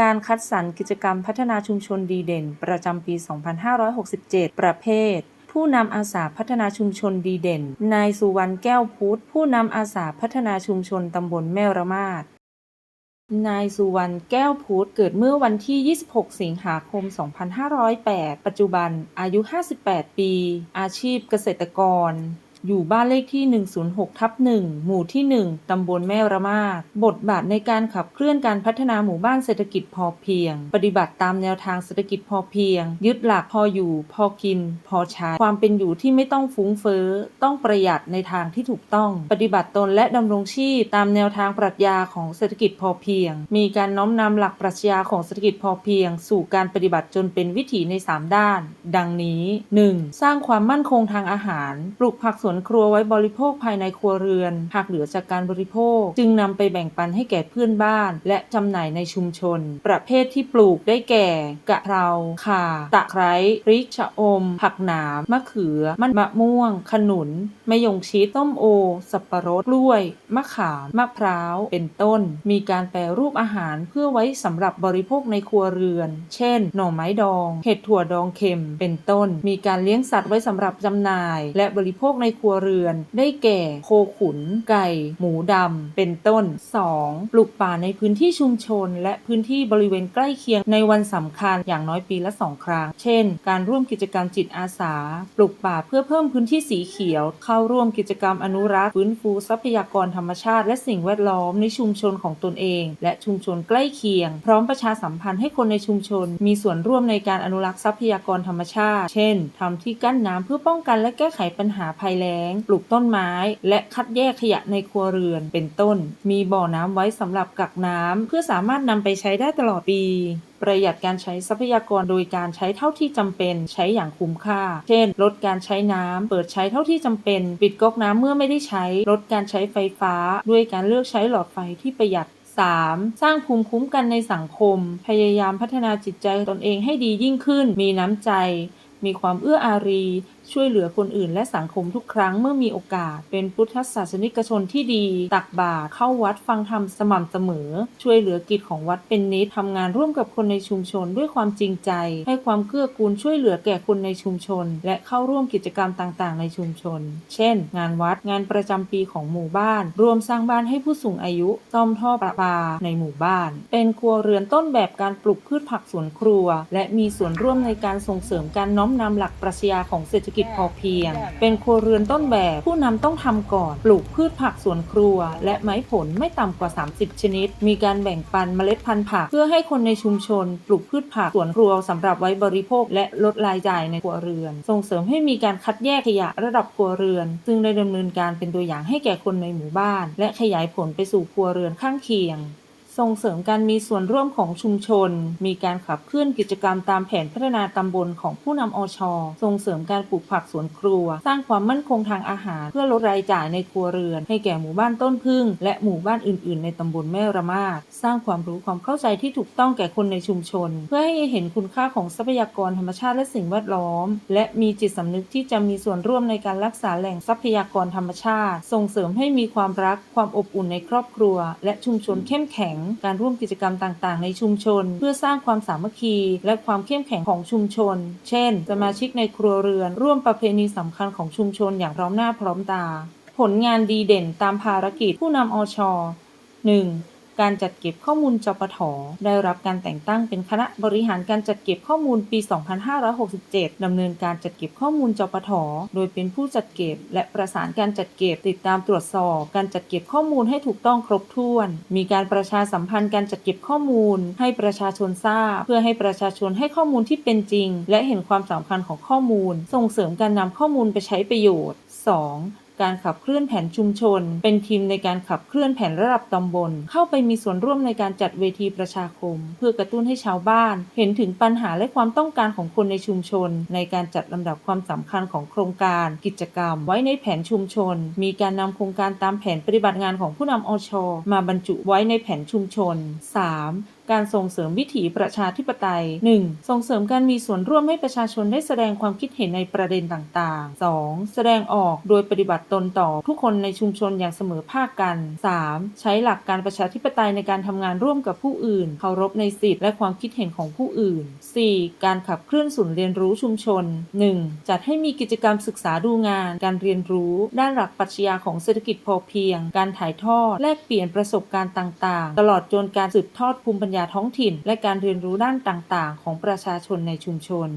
การคัดสรรกิจกรรมพัฒนาชุมชนดีเด่น ประจำปี 2567 ประเภทผู้นำอาสาพัฒนาชุมชนดีเด่น นายสุวรรณแก้วพุทธ ผู้นำอาสาพัฒนาชุมชนตำบลแม่ระมาด นายสุวรรณแก้วพุทธ เกิดเมื่อวันที่ 26 สิงหาคม 2508 ปัจจุบันอายุ 58 ปี อาชีพเกษตรกร อยู่บ้านเลขที่ 106ทับ1หมู่ที่ 1 ตำบลแม่ระมาด บทบาทในการขับเคลื่อนการพัฒนาหมู่บ้านเศรษฐกิจพอเพียง ปฏิบัติตามแนวทางเศรษฐกิจพอเพียง ยึดหลักพออยู่ พอกิน พอใช้ ความเป็นอยู่ที่ไม่ต้องฟุ้งเฟ้อ ต้องประหยัดในทางที่ถูกต้อง ปฏิบัติตนและดำรงชีพตามแนวทางปรัชญาของเศรษฐกิจพอเพียง มีการน้อมนำหลักปรัชญาของเศรษฐกิจพอเพียง สู่การปฏิบัติจนเป็นวิถีใน 3 ด้าน ดังนี้ 1. สร้างความมั่นคงทางอาหาร ปลูกผักสวนครัวไว้บริโภคภายในครัวเรือน หากเหลือจากการบริโภค จึงนำไปแบ่งปันให้แก่เพื่อนบ้าน และจำหน่ายในชุมชน ประเภทที่ปลูกได้แก่ กะเพราข่า ตะไคร้พริกชะอม ผักหนามมะเขือมันมะม่วง ขนุนมะยงชิดส้มโอ สับปะรดกล้วย มะขาม มะพร้าว เป็นต้น มีการแปรรูปอาหารเพื่อไว้สำหรับบริโภคในครัวเรือน เช่น หน่อไม้ดอง เห็ดถั่วดองเค็ม เป็นต้น มีการเลี้ยงสัตว์ไว้สำหรับจำหน่าย และบริโภคในครัวเรือน ได้แก่โคขุน ไก่ หมูดำ เป็นต้น 2. ปลูกป่าในพื้นที่ชุมชน และพื้นที่บริเวณใกล้เคียงในวันสำคัญอย่างน้อยปีละสองครั้ง เช่น การร่วมกิจกรรมจิตอาสา ปลูกป่าเพื่อเพิ่มพื้นที่สีเขียว เข้าร่วมกิจกรรมอนุรักษ์ฟื้นฟูทรัพยากรธรรมชาติ และสิ่งแวดล้อมในชุมชนของตนเอง และชุมชนใกล้เคียง พร้อมประชาสัมพันธ์ให้คนในชุมชน มีส่วนร่วมในการอนุรักษ์ทรัพยากรธรรมชาติ เช่นทำที่กั้นน้ำเพื่อป้องกันและแก้ไขปัญหาภัยแล้งปลูกต้นไม้ และคัดแยกขยะในครัวเรือนเป็นต้น มีบ่อน้ำไว้สำหรับกักน้ำเพื่อสามารถนำไปใช้ได้ตลอดปี ประหยัดการใช้ทรัพยากรโดยการใช้เท่าที่จำเป็นใช้อย่างคุ้มค่า เช่น ลดการใช้น้ำเปิดใช้เท่าที่จำเป็น ปิดก๊อกน้ำเมื่อไม่ได้ใช้ ลดการใช้ไฟฟ้า ด้วยการเลือกใช้หลอดไฟที่ประหยัด 3. สร้างภูมิคุ้มกันในสังคม พยายามพัฒนาจิตใจตนเองให้ดียิ่งขึ้น มีน้ำใจ มีความเอื้ออารีช่วยเหลือคนอื่นและสังคมทุกครั้งเมื่อมีโอกาส เป็นพุทธศาสนิกชนที่ดี ตักบาตรเข้าวัดฟังธรรมสม่ำเสมอ ช่วยเหลือกิจของวัดเป็นนิดทำงานร่วมกับคนในชุมชนด้วยความจริงใจ ให้ความเกื้อกูลช่วยเหลือแก่คนในชุมชน และเข้าร่วมกิจกรรมต่างๆ ในชุมชน เช่น งานวัดงานประจำปีของหมู่บ้าน รวมสร้างบ้านให้ผู้สูงอายุซ่อมท่อประปาในหมู่บ้าน เป็นครัวเรือนต้นแบบการปลูกพืชผักสวนครัว และมีส่วนร่วมในการส่งเสริมการน้อมนำหลักปรัชญาของเศรษฐกิจพอเพียง เป็นครัวเรือนต้นแบบ ผู้นำต้องทำก่อน ปลูกพืชผักสวนครัว และไม้ผลไม่ต่ำกว่า 30 ชนิด มีการแบ่งปันเมล็ดพันธุ์ผัก เพื่อให้คนในชุมชน ปลูกพืชผักสวนครัวสำหรับไว้บริโภค และลดรายจ่ายในครัวเรือน ส่งเสริมให้มีการคัดแยกขยะระดับครัวเรือน ซึ่งได้ดำเนินการเป็นตัวอย่างให้แก่คนในหมู่บ้าน และขยายผลไปสู่ครัวเรือนข้างเคียง ส่งเสริมการมีส่วนร่วมของชุมชน มีการขับเคลื่อนกิจกรรมตามแผนพัฒนาตำบลของผู้นำอชส่งเสริมการปลูกผักสวนครัว สร้างความมั่นคงทางอาหาร เพื่อลดรายจ่ายในครัวเรือน ให้แก่หมู่บ้านต้นพึ่ง และหมู่บ้านอื่น ๆ ในตำบลแม่ระมาดสร้างความรู้ความเข้าใจที่ถูกต้องแก่คนในชุมชน เพื่อให้เห็นคุณค่าของทรัพยากรธรรมชาติและสิ่งแวดล้อม และมีจิตสำนึกที่จะมีส่วนร่วมในการรักษาแหล่งทรัพยากรธรรมชาติ ส่งเสริมให้มีความรักความอบอุ่นในครอบครัว และชุมชนเข้มแข็งการร่วมกิจกรรมต่างๆ ในชุมชน เพื่อสร้างความสามัคคี และความเข้มแข็งของชุมชน เช่น สมาชิกในครัวเรือน ร่วมประเพณีสำคัญของชุมชนอย่างพร้อมหน้าพร้อมตา ผลงานดีเด่นตามภารกิจผู้นำอช 1. การจัดเก็บข้อมูลจปทได้รับการแต่งตั้งเป็นคณะบริหารการจัดเก็บข้อมูลปี 2567 ดำเนินการจัดเก็บข้อมูลจปทโดยเป็นผู้จัดเก็บ และประสานการจัดเก็บติดตามตรวจสอบ การจัดเก็บข้อมูลให้ถูกต้องครบถ้วน มีการประชาสัมพันธ์การจัดเก็บข้อมูล ให้ประชาชนทราบ เพื่อให้ประชาชนให้ข้อมูลที่เป็นจริง และเห็นความสำคัญของข้อมูล ส่งเสริมการนำข้อมูลไปใช้ประโยชน์ 2. การขับเคลื่อนแผนชุมชน เป็นทีมในการขับเคลื่อนแผนระดับตำบล เข้าไปมีส่วนร่วมในการจัดเวทีประชาคม เพื่อกระตุ้นให้ชาวบ้าน เห็นถึงปัญหาและความต้องการของคนในชุมชน ในการจัดลำดับความสำคัญของโครงการ กิจกรรม ไว้ในแผนชุมชน มีการนำโครงการตามแผนปฏิบัติงานของผู้นำอช มาบรรจุไว้ในแผนชุมชน 3. การส่งเสริมวิถีประชาธิปไตย 1. ส่งเสริมการมีส่วนร่วมให้ประชาชนได้แสดงความคิดเห็นในประเด็นต่างๆ 2. แสดงออกโดยปฏิบัติตนต่อทุกคนในชุมชนอย่างเสมอภาคกัน 3. ใช้หลักการประชาธิปไตยในการทำงานร่วมกับผู้อื่น เคารพในสิทธิและความคิดเห็นของผู้อื่น 4. การขับเคลื่อนศูนย์เรียนรู้ชุมชน 1. จัดให้มีกิจกรรมศึกษาดูงาน การเรียนรู้ ด้านหลักปรัชญาของเศรษฐกิจพอเพียง การถ่ายทอด แลกเปลี่ยนประสบการณ์ต่างๆ ตลอดจนการสืบทอดภูมิปัญญาท้องถิ่น และการเรียนรู้ด้านต่างๆ ของประชาชนในชุมชน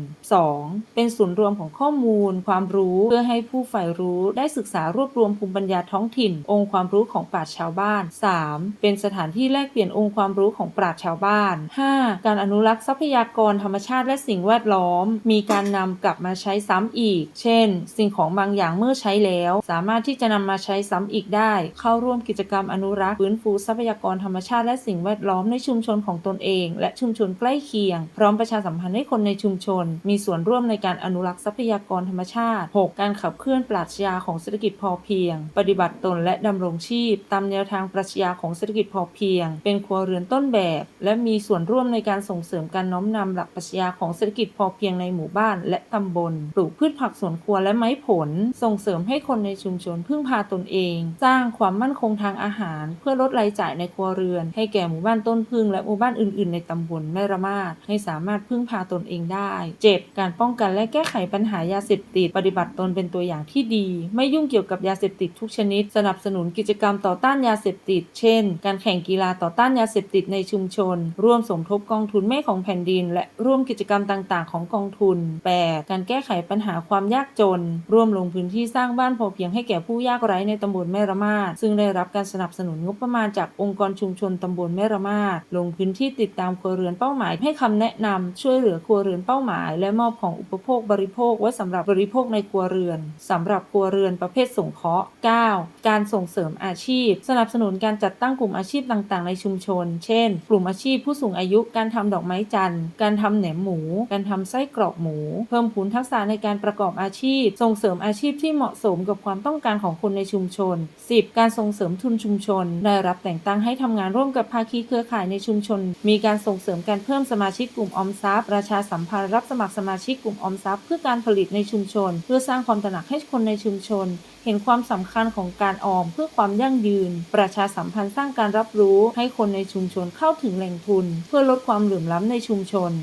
2. เป็นศูนย์รวมของข้อมูล ความรู้เพื่อให้ผู้ใฝ่รู้ได้ศึกษารวบรวมภูมิปัญญาท้องถิ่น องค์ความรู้ของปราชญ์ชาวบ้าน 3. เป็นสถานที่แลกเปลี่ยนองค์ความรู้ของปราชญ์ชาวบ้าน 5. การอนุรักษ์ทรัพยากรธรรมชาติและสิ่งแวดล้อม มีการนำกลับมาใช้ซ้ำอีก เช่น สิ่งของบางอย่างเมื่อใช้แล้ว สามารถที่จะนำมาใช้ซ้ำอีกได้ เข้าร่วมกิจกรรมอนุรักษ์ฟื้นฟูทรัพยากรธรรมชาติและสิ่งแวดล้อมในชุมชนของตนเอง และชุมชนใกล้เคียง พร้อมประชาสัมพันธ์ให้คนในชุมชน มีส่วนร่วมในการอนุรักษ์ทรัพยากรธรรมชาติ 6. การขับเคลื่อนปรัชญาของเศรษฐกิจพอเพียง ปฏิบัติตนและดำรงชีพ ตามแนวทางปรัชญาของเศรษฐกิจพอเพียง เป็นครัวเรือนต้นแบบ และมีส่วนร่วมในการส่งเสริมการน้อมนำหลักปรัชญาของเศรษฐกิจพอเพียงในหมู่บ้านและตำบล ปลูกพืชผักสวนครัวและไม้ผล ส่งเสริมให้คนในชุมชนพึ่งพาตนเอง สร้างความมั่นคงทางอาหาร เพื่อลดรายจ่ายในครัวเรือน ให้แก่หมู่บ้านต้นพึ่งและหมู่บ้านอื่นๆ ในตำบลแม่ระมาดให้สามารถพึ่งพาตนเองได้ 7. การป้องกันและแก้ไขปัญหายาเสพติด ปฏิบัติตนเป็นตัวอย่างที่ดี ไม่ยุ่งเกี่ยวกับยาเสพติดทุกชนิด สนับสนุนกิจกรรมต่อต้านยาเสพติด เช่น การแข่งกีฬาต่อต้านยาเสพติดในชุมชน ร่วมสมทบกองทุนแม่ของแผ่นดิน และร่วมกิจกรรมต่างๆ ของกองทุน 8. การแก้ไขปัญหาความยากจน ร่วมลงพื้นที่สร้างบ้านพอเพียงให้แก่ผู้ยากไร้ในตำบลแม่ระมาดซึ่งได้รับการสนับสนุนงบประมาณจากองค์กรชุมชนตำบลแม่ระมาดลงพื้นที่ติดตามครัวเรือนเป้าหมาย ให้คำแนะนำช่วยเหลือครัวเรือนเป้าหมาย และมอบของอุปโภคบริโภคไว้สำหรับบริโภคในครัวเรือนสำหรับครัวเรือนประเภทสงเคราะห์ 9. การส่งเสริมอาชีพ สนับสนุนการจัดตั้งกลุ่มอาชีพต่างๆ ในชุมชน เช่น กลุ่มอาชีพผู้สูงอายุ การทำดอกไม้จันทร์ การทำแหนมหมู การทำไส้กรอกหมู เพิ่มพูนทักษะในการประกอบอาชีพ ส่งเสริมอาชีพที่เหมาะสมกับความต้องการของคนในชุมชน 10. การส่งเสริมทุนชุมชน ได้รับแต่งตั้งให้ทำงานร่วมกับภาคีเครือข่ายในชุมชนมีการส่งเสริมการเพิ่มสมาชิกกลุ่มออมทรัพย์ประชาสัมพันธ์รับสมัครสมาชิกกลุ่มออมทรัพย์เพื่อการผลิตในชุมชน เพื่อสร้างความตระหนักให้คนในชุมชน เห็นความสำคัญของการออมเพื่อความยั่งยืน ประชาสัมพันธ์สร้างการรับรู้ให้คนในชุมชนเข้าถึงแหล่งทุน เพื่อลดความเหลื่อมล้ำในชุมชน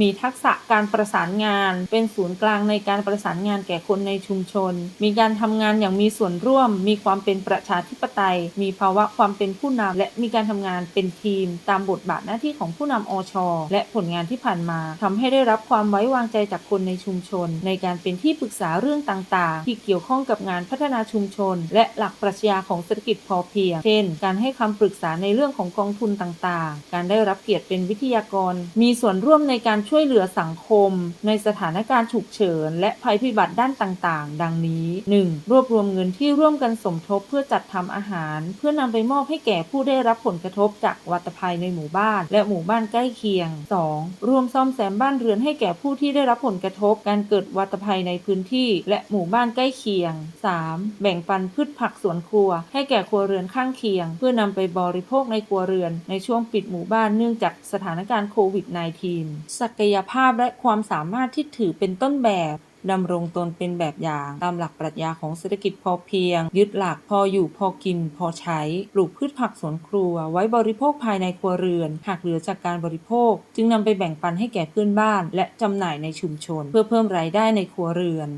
มีทักษะการประสานงาน เป็นศูนย์กลางในการประสานงานแก่คนในชุมชน มีการทำงานอย่างมีส่วนร่วม มีความเป็นประชาธิปไตย มีภาวะความเป็นผู้นำและมีการทำงานเป็นทีม ตามบทบาทหน้าที่ของผู้นำอชอและผลงานที่ผ่านมาทำให้ได้รับความไว้วางใจจากคนในชุมชน ในการเป็นที่ปรึกษาเรื่องต่างๆ ที่เกี่ยวข้องกับงานพัฒนาชุมชน และหลักปรัชญาของเศรษฐกิจพอเพียง เช่น การให้คำปรึกษาในเรื่องของกองทุนต่างๆ การได้รับเกียรติเป็นวิทยากร มีส่วนร่วมในการช่วยเหลือสังคม ในสถานการณ์ฉุกเฉิน และภัยพิบัติด้านต่างๆ ดังนี้ 1. รวบรวมเงินที่ร่วมกันสมทบเพื่อจัดทำอาหาร เพื่อนำไปมอบให้แก่ผู้ได้รับผลกระทบจากวัตภัยในหมู่บ้าน และหมู่บ้านใกล้เคียง 2. ร่วมซ่อมแซมบ้านเรือนให้แก่ผู้ที่ได้รับผลกระทบ การเกิดวัตภัยในพื้นที่ และหมู่บ้านใกล้เคียง 3. แบ่งปันพืชผักสวนครัว ให้แก่ครัวเรือนข้างเคียง เพื่อนำไปบริโภคในครัวเรือน ในช่วงปิดหมู่บ้านเนื่องจากสถานการณ์โควิด -19 ศักกยภาพและความสามารถที่ถือเป็นต้นแบบดำรงตนเป็นแบบอย่างตามหลักปรัชญาของเศรษฐกิจพอเพียง ยึดหลักพออยู่พอกินพอใช้ ปลูกพืชผักสวนครัว ไว้บริโภคภายในครัวเรือน หากเหลือจากการบริโภค จึงนำไปแบ่งปันให้แก่เพื่อนบ้าน และจำหน่ายในชุมชน เพื่อเพิ่มรายได้ในครัวเรือน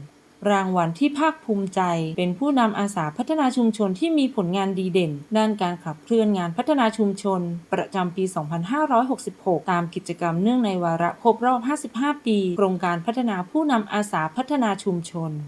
รางวัลที่ภาคภูมิใจ เป็นผู้นำอาสาพัฒนาชุมชนที่มีผลงานดีเด่น ด้านการขับเคลื่อนงานพัฒนาชุมชน ประจำปี 2566 ตามกิจกรรมเนื่องในวาระครบรอบ 55 ปี โครงการพัฒนาผู้นำอาสาพัฒนาชุมชน